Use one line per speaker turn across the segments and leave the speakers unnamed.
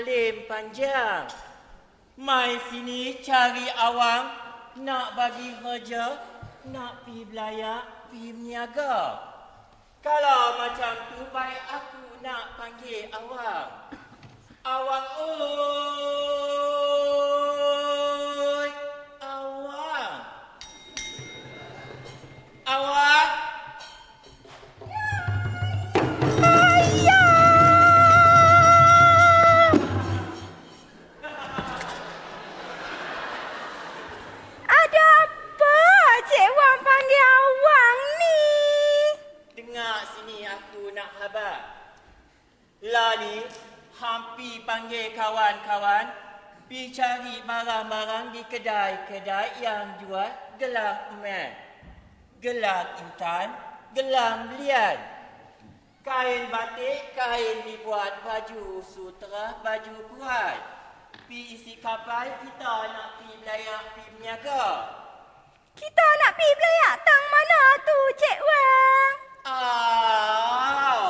Halim panjang. Mai sini cari awang, nak bagi kerja, nak pi belayak, pi meniaga. Kalau macam tu baik aku nak panggil awang. Awang oi. Kawan-kawan pi cari barang-barang di kedai-kedai yang jual gelang emas, gelang intan, gelang belian. Kain batik, kain dibuat baju sutera, baju kuat. Pi isi kapal, kita nak pi belayak, pi berniaga.
Kita nak pergi belayak tang mana tu Cik Wang?
Aw,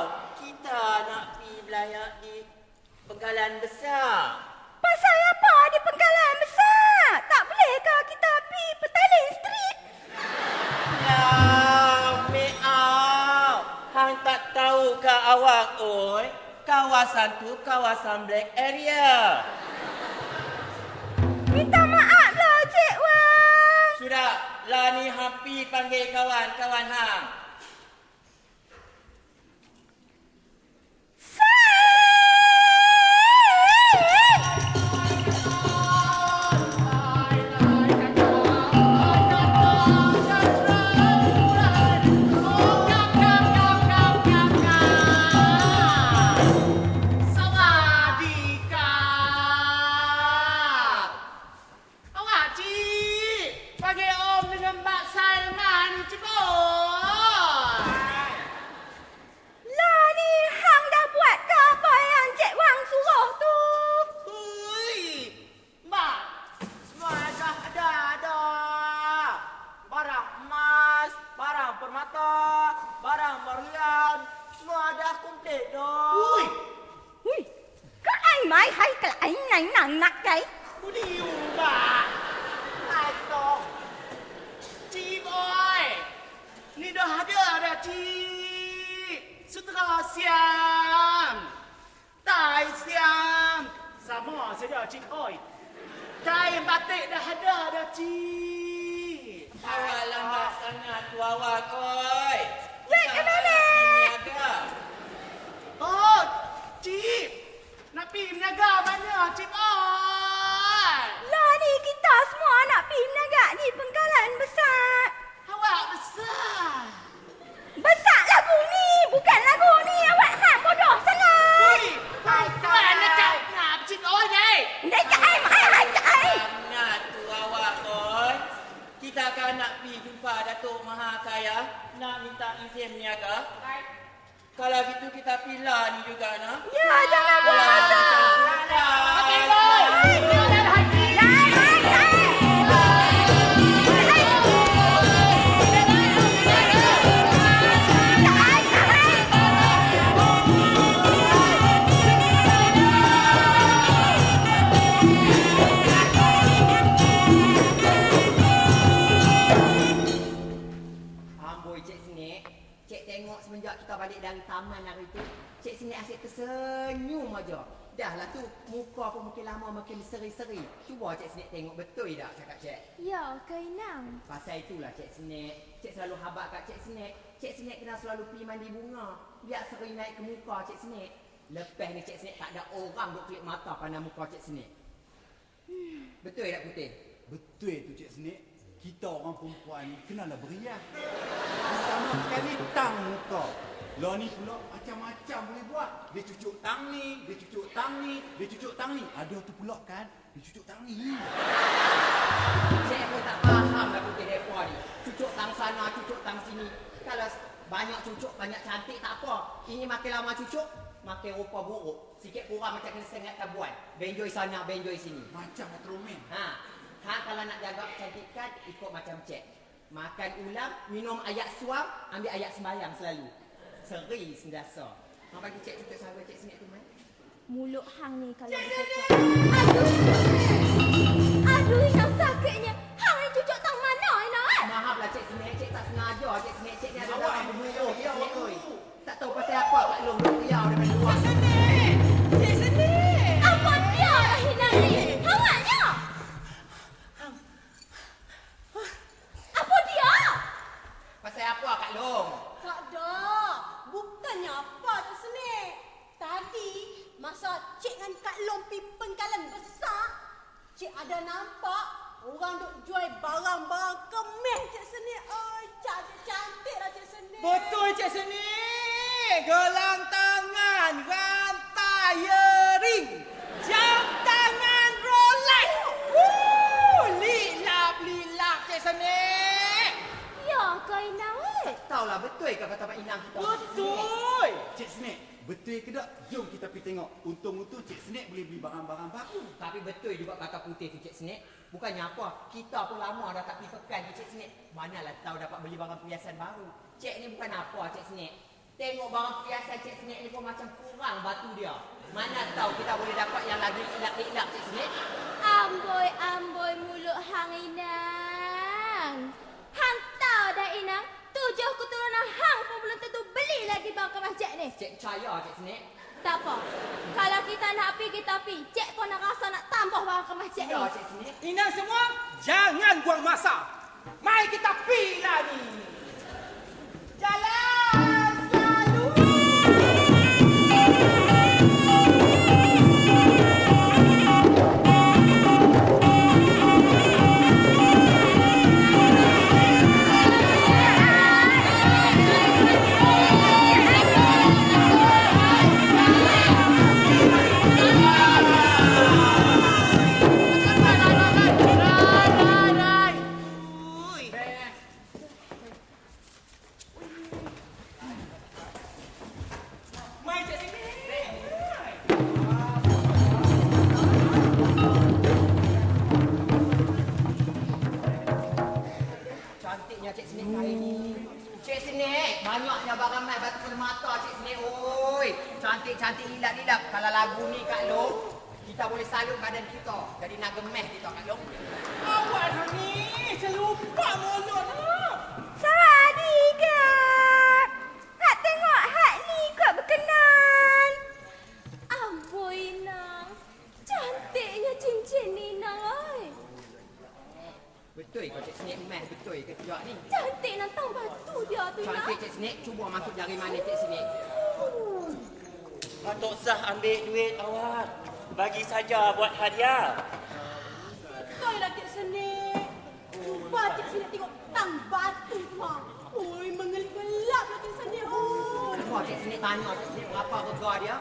kita nak pi belayak di penggalan besar. Kawasan tu kawasan black area.
Minta maaf lah Cik Wang.
Sudah, lah ni hampir panggil kawan-kawan hang.
Dah
cip. Sutera siam. Tai siam. Sama saja cip oi. Kain batik dah ada dah cip.
awak lambat sangat tu awak, oi.
Wait a
Kita
minute.
nak berniaga.
Oh, cip. Nak pergi berniaga mana cip oi?
Lah ni kita semua nak pergi menagak di penggalan besar.
Awak besar.
Besar lagu ni, bukan lagu ni. Awak hak bodoh sangat.
Nak cak nak cip oi ni.
Dah cak ai mai cak ai.
Tu awak, oi. Kita akan nak pergi jumpa Datuk Mahakaya nak minta izin berniaga. Kalau gitu kita pilih ni juga nah.
Ya, jangan buang masa.
Aja. Dah lah tu, muka pun makin lama makin seri-seri. Cuba Cik Senik tengok betul tak cakap Cik?
Ya, keinam.
Pasal itulah Cik Senik. Cik selalu habak kat Cik Senik. Cik Senik kena selalu pergi mandi bunga. Biar seri naik ke muka Cik Senik. Lepas ni Cik Senik tak ada orang duk kelip mata pandang muka Cik Senik. Betul tak Putih?
Betul tu Cik Senik. Kita orang perempuan ni kenalah beriah. Pertama sekali tang muka. Lah ni pula macam-macam boleh buat. Dia cucuk tang ni, dia cucuk tang ni, dia cucuk tang ni. Ada tu pula kan, dia cucuk tang ni.
Cik pun tak faham lah putih mereka ni. Cucuk tang sana, cucuk tang sini. Kalau banyak cucuk, banyak cantik tak apa. Ini makin lama cucuk, makin rupa buruk. Sikit kurang macam kena sengat tabuan. Benjoy sana, benjoy sini.
Macam Metroman.
Ha. Ha kalau nak jaga kecantikan, ikut macam cik. Makan ulam, minum ayat suam, ambil ayat sembahyang selalu. Seri sendasa. Ha bagi cik cucuk sahabat cik sini tu, man.
Mulut hang ni kalau dicocok. Aduh. Aduh, yang
cik ada
nampak orang duk jual barang-barang kemes cik seni. Oh, cantik cantik lah cik seni.
Betul Cik Seni. Gelang tangan, rantai earring, jam
betul ke
tak? Jom kita pergi tengok. Untung-untung Cik Senik boleh beli barang-barang baru.
Tapi betul juga kata putih tu Cik Senik. Bukannya apa, kita pun lama dah tak pergi pekan tu Cik Senik. Manalah tahu dapat beli barang perhiasan baru. Cik ni bukan apa Cik Senik. Tengok barang perhiasan Cik Senik ni pun macam kurang batu dia. Mana tahu kita boleh dapat yang lagi ilak-ilak Cik Senik.
Amboi, amboi mulut hang Inang. Hang tahu dah Inang, tujuh keturunan hang pun belum tentu beli lagi bang ke masjid ni.
Cik percaya Cik Senik.
Tak apa. Kalau kita nak pergi, kita pergi. Cik pun nak rasa nak tambah bang ke masjid ni.
Ya Cik Senik.
Inang semua, jangan buang masa. Mari kita pergi lagi. Jalan
cantik-cantik ilap-ilap. Kalau lagu ni Kak Long, kita boleh salut badan kita. Jadi nak gemeh kita Kak Long.
Awak ni selupa mulut.
Sawadika. Hak tengok hak ni kot berkenan.
Amboi Inang. Cantiknya cincin ni Inang oi.
Betul ke Cik Senik meh? Betul ke tidak ni?
Cantik nak tahu batu dia tu Inang.
Cantik Cik Senik, cuba masuk jari mana Cik Senik.
Datuk sah ambil duit awak. Bagi saja buat hadiah.
Betul lah cik seni. Cuba cik seni tengok tang batu tu ha. Oi, mengelap-gelap lah cik seni. Oh.
Wah, Cik Senik tanya Cik Senik berapa harga dia?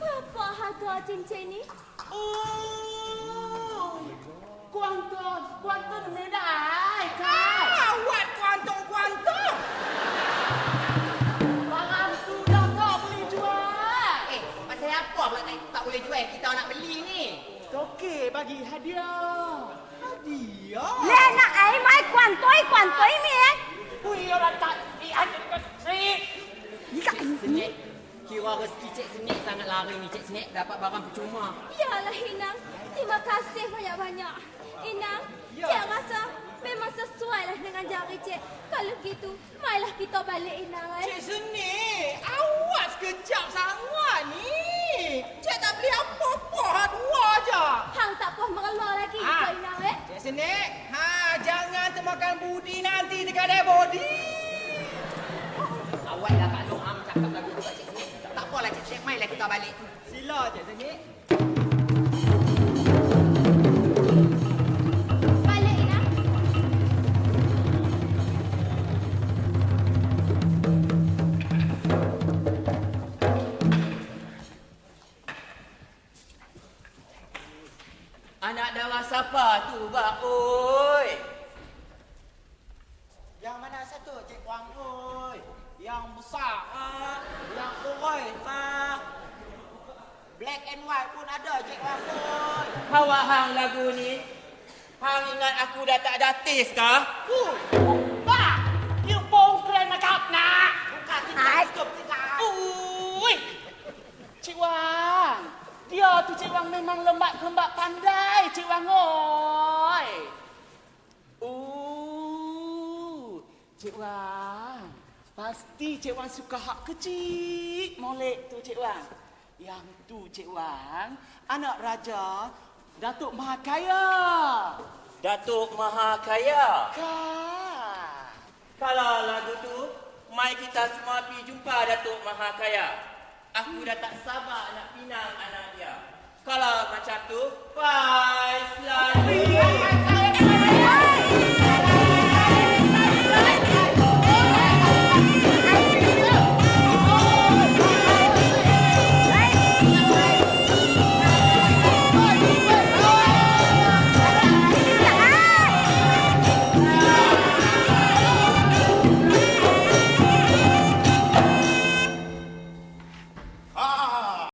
Berapa harga cincin ni?
Oh. Kuantum, kuantum medai kan.
Kita nak beli ni.
Okey, bagi hadiah. Hadiah.
Le nak ai mai kuan toi kuan toi mi eh.
Ui, orang tak lihat sih.
Cik Senik, kira rezeki Cik Senik sangat lari ni Cik Senik. Dapat barang percuma.
Yalah Inang. Terima kasih banyak-banyak. Inang,
Ya.
Cik rasa memang sesuai lah dengan jari Cik. Kalau gitu, marilah kita balik Inang eh.
Cik Seni, awak sekejap sangat ni. Cik tak apa-apa, ha dua je.
Hang tak puas mengeluar lagi ke Inang eh.
Cik Seni, ha jangan termakan budi nanti dekat dia body.
Awak dah Kak Long Am cakap lagu tu kat Cik Senik. Tak apalah Cik Senik, mainlah kita balik.
Sila Cik Seni.
เต
อร์เจ๊กวา
งเอ้ยยังบุษาอะยังโอ้ยตา black and white pun ada Cik Rasul.
Hawa hang lagu ni. Hang ingat aku dah tak ada taste ke?
Hu. Ba, you bong keren nakap nak.
Buka tinggal stop tinggal.
Ui. Cik Wang.
Dia tu Cik Wang memang lembak-lembak pandai, Cik Wang oi. Pasti Cik Wang suka hak kecil molek tu Cik Wang. Yang tu Cik Wang, anak raja Datuk Mahakaya.
Datuk Maha Kaya.
Kan.
Kalau lagu tu, mai kita semua pergi jumpa Datuk Maha Kaya. Aku dah tak sabar nak pinang anak dia. Kalau macam tu, bye selalu.